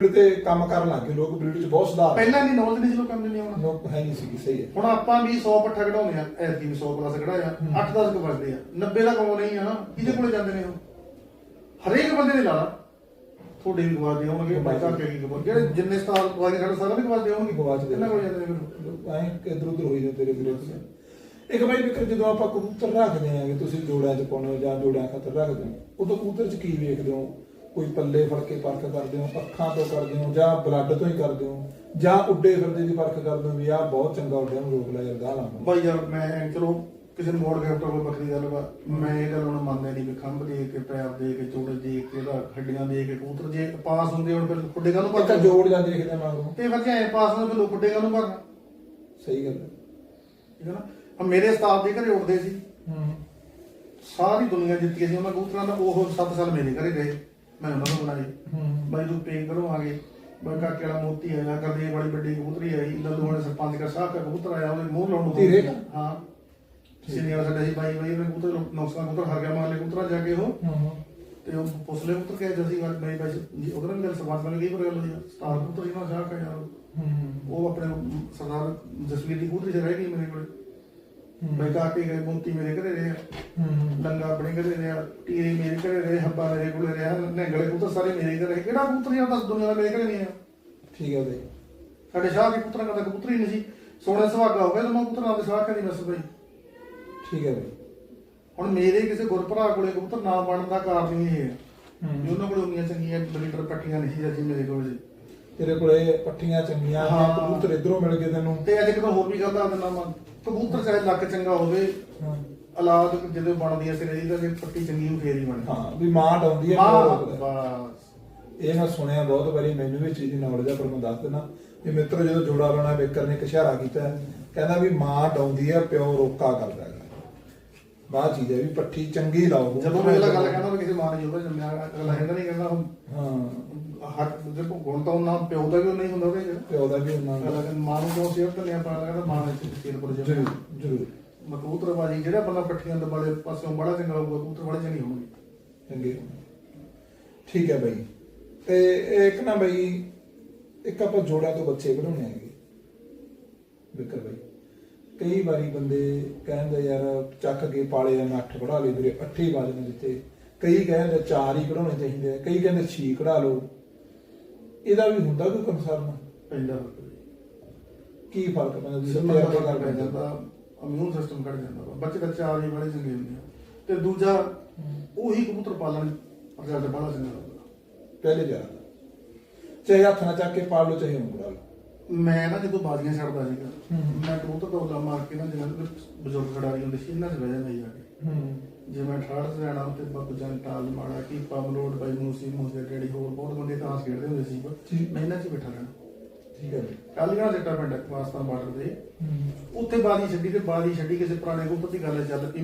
Breed ਤੇ ਕੰਮ ਕਰਨ ਲੱਗ ਲੋਕ ਬਰੀਡ 'ਚ ਬਹੁਤ ਸੁਧਾਰ ਪਹਿਲਾਂ ਨਹੀਂ ਨੌਲੇਜ ਨਹੀਂ ਸੀ ਲੋਕਾਂ ਨੂੰ ਨਹੀਂ ਆਉਣਾ ਲੋਕ ਹੈ ਨਹੀਂ ਸੀ ਸਹੀ ਹੈ। ਹੁਣ ਆਪਾਂ ਵੀ 100 ਪੱਠਾ ਕਢਾਉਂਦੇ ਆ ਐਤਕੀ ਵੀ 100 ਪਲੱਸ ਕਢਾਇਆ 8-10 ਕੁ ਵੱਜਦੇ ਆ। 90 ਦਾ ਕਮੋ ਨਹੀਂ ਆ ਨਾ ਕਿਹਦੇ ਕੋਲੇ ਜਾਂਦੇ ਨੇ ਉਹ? ਹਰੇਕ ਬੰਦੇ ਨੇ ਲਾਲਾ ਤੁਹਾਡੇ ਵੀ ਗਵਾਦੇ ਹੋਣਗੇ ਬਾਈਕਾਂ ਕੇ ਵੀ ਜਿਹੜੇ ਜਿੰਨੇ ਸਟਾਰ ਗਵਾਦੇ ਸਾਡੇ ਸਾਰਿਆਂ ਦੇ ਗਵਾਦੇ ਹੋਣਗੇ। ਗਵਾਚਦੇ। ਇਹਨਾਂ ਕੋਲ ਜਾਂਦੇ ਨੇ ਫਿਰ? ਐਂ ਇਧਰ ਉਧਰ ਹੋਈ ਜਾਂਦੇ ਤੇਰੇ ਵੀਰੇ ਇੱਕ ਬਾਈ ਵਿਕਰ ਜਦੋਂ ਆਪਾਂ ਕਬੂਤਰ ਰੱਖਦੇ ਆਂਗੇ ਤੁਸੀਂ ਜੋੜਿਆਂ 'ਚ ਪਾਉਣੇ ਜਾਂ ਜੋੜਿਆਂ ਖਾਤਰ ਰੱਖਦੇ ਹੋ ਉਦੋਂ ਕਬੂਤਰ 'ਚ ਕੀ ਵੇਖਦੇ ਹੋ? ਕੋਈ ਪੱਲੇ ਫੜ ਕੇ ਪਰਖ ਕਰਦੇ ਹੋ ਅੱਖਾਂ ਤੋਂ ਕਰਦੇ ਹੋ ਜਾਂ ਬਲੱਡ ਤੋਂ ਹੀ ਕਰਦੇ ਹੋ ਜਾਂ ਉੱਡੇ ਫਿਰਦੇ ਦੀ ਪਰਖ ਕਰਦੇ ਹੋ ਵੀ ਆਹ ਬਹੁਤ ਚੰਗਾ ਉੱਡਿਆ ਨੂੰ ਰੋਕ ਲਿਆ ਜਾਂ ਗਾਹ ਲਾਉਂਦਾ। ਬਾਈ ਯਾਰ ਮੈਂ ਚਲੋ ਕਿਸੇ ਨੂੰ ਮੋੜ ਗਿਫਟ ਕੋਈ ਵੱਖਰੀ ਗੱਲ ਵਾ ਮੈਂ ਇਹ ਗੱਲ ਹੁਣ ਮੰਨਦਾ ਨਹੀਂ ਵੀ ਖੰਭ ਦੇ ਕੇ ਪੈਰ ਦੇ ਕੇ ਚੋੜੇ ਦੇ ਕੇ ਇਹਦਾ ਹੱਡੀਆਂ ਦੇ ਕੇ ਕਬੂਤਰ ਜੇ ਪਾਸ ਹੁੰਦੇ ਹੁਣ ਫਿਰ ਖੁੱਡੇ ਕਾਹਨੂੰ ਪੱਕਾ ਜੋੜ ਜਾਂ ਦੇਖਦੇ ਮੰਗੋ ਤੇ ਫਿਰ ਜੇ ਐਂ ਪਾਸ ਹੁੰਦੇ ਫਿਰ ਖੁੱਡੇ ਕਾਹਨੂੰ ਭਰਨਾ ਸਹੀ ਗੱਲ ਹੈ। ਠੀਕ ਹੈ ਨਾ? ਆ ਮੇਰੇ ਉਸਤਾਦ ਦੇ ਘਰੇ ਉੱਠਦੇ ਸੀ। ਹੂੰ। ਸਾਰੀ ਦੁਨੀਆ ਜਿੱਤ ਸੀ ਉਹਨਾਂ ਕਬੂਤਰਾਂ ਦਾ ਉਹ 7 ਸਾਲ ਮੇਰੇ ਘਰੇ ਰਹੇ ਮੈਂ ਉਹਨਾਂ ਨੂੰ ਬਣਾਈ। ਹੂੰ ਬਾਈ ਨੂੰ ਪੇਕ ਕਰੋ ਆਗੇ ਬਾਈ ਕਾਕੇ ਵਾਲਾ ਮੋਤੀ ਆਇਆ ਕਰਦੇ ਬੜੀ ਵੱਡੀ ਕਬੂਤਰੀ ਆਈ ਲੱਲੂ ਵਾਲੇ ਸਰਪੰਚ ਦਾ ਸਾਹ ਦਾ ਕਬੂਤਰ ਆਇਆ ਉਹਦੇ ਮੂੰਹ ਲਾਉਣ ਨੂੰ ਧੀਰੇ ਦਾ? ਹਾਂ। ਸੀਨੀਅਰ ਸਾਡਾ ਸੀ ਬਾਈ ਬਾਈ ਉਹਨੇ ਕਬੂਤਰ ਨੌਕਸਾਂ ਕਬੂਤਰ ਹਾਰ ਗਿਆ ਮਾਰ ਲਿਆ ਕਬੂਤਰਾਂ ਜਾ ਕੇ ਉਹ। ਹੂੰ ਤੇ ਉਹ ਪੁੱਛ ਲਿਆ ਕਬੂਤਰ ਕਿਹਾ ਜਸੀ ਗੱਲ ਮੇਰੀ ਬਾਈ ਜੀ ਉਹਦੇ ਨਾਲ ਗੱਲ ਸਰਪੰਚ ਨਾਲ ਗਈ ਪਰ ਗੱਲ ਹੋਈ। ਸਟਾਰ ਕਬੂਤਰ ਇਹਨਾਂ ਸ਼ਾਹ ਕਾ ਯਾਰ। ਹੂੰ ਉਹ ਆਪਣੇ ਸਰਦਾਰ ਜਸਵੀਰ ਦੀ ਕਬੂਤਰੀ ਚ ਰਹਿ ਗਈ ਮੇਰੇ ਕੋਲ। ਬਾਈ ਕਾਕੇ ਗਏ ਮੋਤੀ ਮੇਰੇ ਘਰੇ ਰਿਹਾ ਹੂੰ। ਲੰਗਾ ਆਪਣੇ ਘਰੇ ਰਿਹਾ ਟੀਰੇ ਮੇਰੇ ਘਰੇ ਰਹੇ ਹੱਬਾ ਮੇਰੇ ਕੋਲੇ ਰਿਹਾ ਨੰਗਲੇ ਕਬੂਤਰ ਸਾਰੇ ਮੇਰੇ ਘਰੇ ਕਿਹੜਾ ਕਬੂਤਰ ਯਾਰ ਦੱਸ ਦੁਨੀਆ ਦਾ ਮੇਰੇ ਘਰੇ ਨਹੀਂ ਆ। ਠੀਕ ਹੈ ਬਈ। ਸਾਡੇ ਸ਼ਾਹ ਦੇ ਪੁੱਤਰਾਂ ਦਾ ਕਬੂਤਰ ਹੀ ਨਹੀਂ ਸੀ। ਸੋਹਣੇ ਸੁਹਾਗਾ ਹੋ ਗਿਆ ਤਾਂ ਮੈਂ ਪੁੱਤਰਾਂ ਦੇ ਸ਼ਾਹ ਕਦੀ ਬਸ ਬਈ। ਠੀਕ ਹੈ ਬਈ। ਹੁਣ ਮੇਰੇ ਕਿਸੇ ਗੁਰਭਰਾ ਕੋਲੇ ਕਬੂਤਰ ਨਾ ਬਣਨ ਦਾ ਕਾਰਨ ਹੀ ਇਹ ਹੈ ਹੂੰ। ਵੀ ਉਹਨਾਂ ਕੋਲ ਉਨੀਆਂ ਚੰਗੀਆਂ ਬਲੀਡਰ ਪੱਟੀਆਂ ਨਹੀਂ ਸੀ ਜਿੱਥੇ ਮੇਰੇ ਕੋਲ ਸੀ ਤੇਰੇ ਕੋਲੇ ਪੱਟੀਆਂ ਚੰਗੀਆਂ ਹਾਂ। ਹਾਂ ਕਬੂਤਰ ਇਧਰੋਂ ਮਿਲ ਗਏ ਤੈਨੂੰ। ਤੇ ਅੱਜ ਇੱਕ ਤਾਂ ਹੋਰ ਵੀ ਗੱਲ ਦੱਸ ਦਿੰਦਾ ਮੈਂ। ਕਬੂਤਰ ਚਾਹੇ ਲੱਕ ਚੰਗਾ ਹੋਵੇ ਔਲਾਦ ਜਦੋਂ ਬਣਦੀ ਹੈ ਸਿਰੇ ਦੀ ਤਾਂ ਜੇ ਪੱਟੀ ਚੰਗੀ ਨੂੰ ਫੇਰ ਹੀ ਬਣਦੀ। ਹਾਂ ਵੀ ਮਾਂ ਡਾਉਂਦੀ ਹੈ ਮਾਂ। ਬਸ। ਇਹ ਮੈਂ ਸੁਣਿਆ ਬਹੁਤ ਵਾਰੀ ਮੈਨੂੰ ਵੀ ਚੀਜ਼ ਦੀ ਨੌਲੇਜ ਆ ਪਰ ਮੈਂ ਦੱਸ ਦਿੰਦਾ। ਵੀ ਮਿੱਤਰ ਜਦੋਂ ਜੋੜਾ ਲਾਉਣਾ ਬੇਕਰ ਨੇ ਇੱਕ ਇਸ਼ਾਰਾ ਕੀਤਾ ਹੈ, ਕਹਿੰਦਾ ਵੀ ਮਾਂ ਡਾਉਂਦੀ ਹੈ ਪਿਓ ਰੋਕਾ ਕਰਦਾ ਹੈ ਬਾਤ ਚੀਜ਼ ਹੈ ਵੀ ਪੱਠੀ ਚੰਗੀ ਲਾਓ। ਜਦੋਂ ਮੈਂ ਇਹ ਗੱਲ ਕਹਿੰਦਾ ਵੀ ਕਿਸੇ ਮਾਂ ਨੇ ਜੋਦਾ ਜੰਮਿਆ ਅਗਲਾ ਇਹਦਾ ਨਹੀਂ ਕਹਿੰਦਾ ਹੁਣ ਹਾਂ। ਗੁਣ ਤਾਂ ਉਹਨਾਂ ਪਿਓ ਦਾ ਵੀ ਨਹੀਂ ਹੁੰਦਾ ਉਹਦੇ ਚ ਪਿਓ ਦਾ ਵੀ ਉਹਨਾਂ ਦਾ ਕਹਿੰਦਾ ਮਾਂ ਨੂੰ ਕਿਉਂ ਸੇਵ ਕਰਨੇ ਆਪਾਂ ਕਹਿੰਦਾ ਮਾਂ ਨੇ ਤੇਲ ਪਰ ਜ਼ਰੂਰ ਜ਼ਰੂਰ। ਕਬੂਤਰਬਾਜੀ ਜਿਹੜਾ ਬੰਦਾ ਪੱਠੀਆਂ ਦੇ ਵਾਲੇ ਪਾਸਿਓਂ ਬੜਾ ਚੰਗਾ ਹੋਊਗਾ ਕਬੂਤਰ ਬੜੇ ਚੰਗੇ ਹੋਣਗੇ। ਚੰਗੇ ਠੀਕ ਹੈ ਬਈ। ਤੇ ਇੱਕ ਨਾ ਬਈ ਇੱਕ ਆਪਾਂ ਜੋੜਿਆਂ ਤੋਂ ਬੱਚੇ ਬਣਾਉਣੇ ਹੈਗੇ। ਵਿਕਰ ਬਈ। ਕਈ ਵਾਰੀ ਬੰਦੇ ਕਹਿੰਦੇ ਯਾਰ ਚੱਕ ਕੇ ਪਾਲੇ ਦਾ ਮੈਂ ਅੱਠ ਕਢਾ ਲਈ ਵੀਰੇ ਅੱਠੇ ਬਾਜ ਨੇ ਦਿੱਤੇ ਕਈ ਕਹਿੰਦੇ ਚਾਰ ਹੀ ਕਢਾਉਣੇ ਚਾਹੀਦੇ ਆ ਕਈ ਕਹਿੰਦੇ ਛੇ ਕਢਾ ਲਓ। ਇਹਦਾ ਵੀ ਹੁੰਦਾ ਕੋਈ ਕੰਸਰਨ ਪੈਂਦਾ। ਕੀ ਫ਼ਰਕ ਪੈਂਦਾ ਜੀ? ਸੱਤਿਆ ਦਾ ਕਰ ਫ਼ਰਕ ਪੈ ਜਾਂਦਾ ਇਮਿਊਨ ਸਿਸਟਮ ਘਟ ਜਾਂਦਾ ਵਾ। ਬੱਚੇ ਦਾ ਚਾਰ ਹੀ ਬੜੇ ਚੰਗੇ ਹੁੰਦੇ ਆ। ਤੇ ਦੂਜਾ ਉਹੀ ਕਬੂਤਰ ਪਾਲਣ ਰਿਜ਼ਲਟ ਬੜਾ ਚੰਗਾ ਲੱਗਦਾ। ਪਹਿਲੇ ਜਾ ਚਾਹੇ ਹੱਥ ਨਾਲ ਚੱਕ ਕੇ ਪਾਲ ਲਓ ਚਾਹੇ ਉਂਗਲਾ ਲਓ ਮੈਂ ਨਾ ਜਦੋਂ ਬਾਜ਼ੀਆਂ ਛੱਡਦਾ ਸੀਗਾ। ਮੈਂ ਕਬੂਤਰ ਤੋਂ ਉੱਲਾ ਮਾਰ ਕੇ ਨਾ ਜਿਵੇਂ ਬਜ਼ੁਰਗ ਖਿਡਾਰੀ ਹੁੰਦੇ ਸੀ ਇਹਨਾਂ 'ਚ ਬਹਿ ਜਾਂਦਾ ਆ ਕੇ। ਜੇ ਮੈਂ ਠਾੜ ਤੇ ਜਾਣਾ ਤੇ ਬੱਬ ਜੰਟਾਲ ਮਾੜਾ ਕੀ ਪਬਲੋਡ ਬਾਈ ਮੂਸੀ ਮੂਸੇ ਡੈਡੀ ਹੋਰ ਬਹੁਤ ਬੰਦੇ ਤਾਂ ਖੇਡਦੇ ਹੁੰਦੇ ਸੀ। ਮੈਂ ਇਹਨਾਂ 'ਚ ਬੈਠਾ ਰਹਿਣਾ। ਠੀਕ ਹੈ ਕਾਲੀਆਂ ਜੱਟਾ ਪਿੰਡ ਪਾਕਿਸਤਾਨ ਬਾਰਡਰ ਦੇ ਹੂੰ। ਉੱਥੇ ਬਾਦੀ ਛੱਡੀ ਤੇ ਬਾਦੀ ਛੱਡੀ ਕਿਸੇ ਪੁਰਾਣੇ ਕਬੂਤਰ ਦੀ ਗੱਲ ਚੱਲ ਪਈ।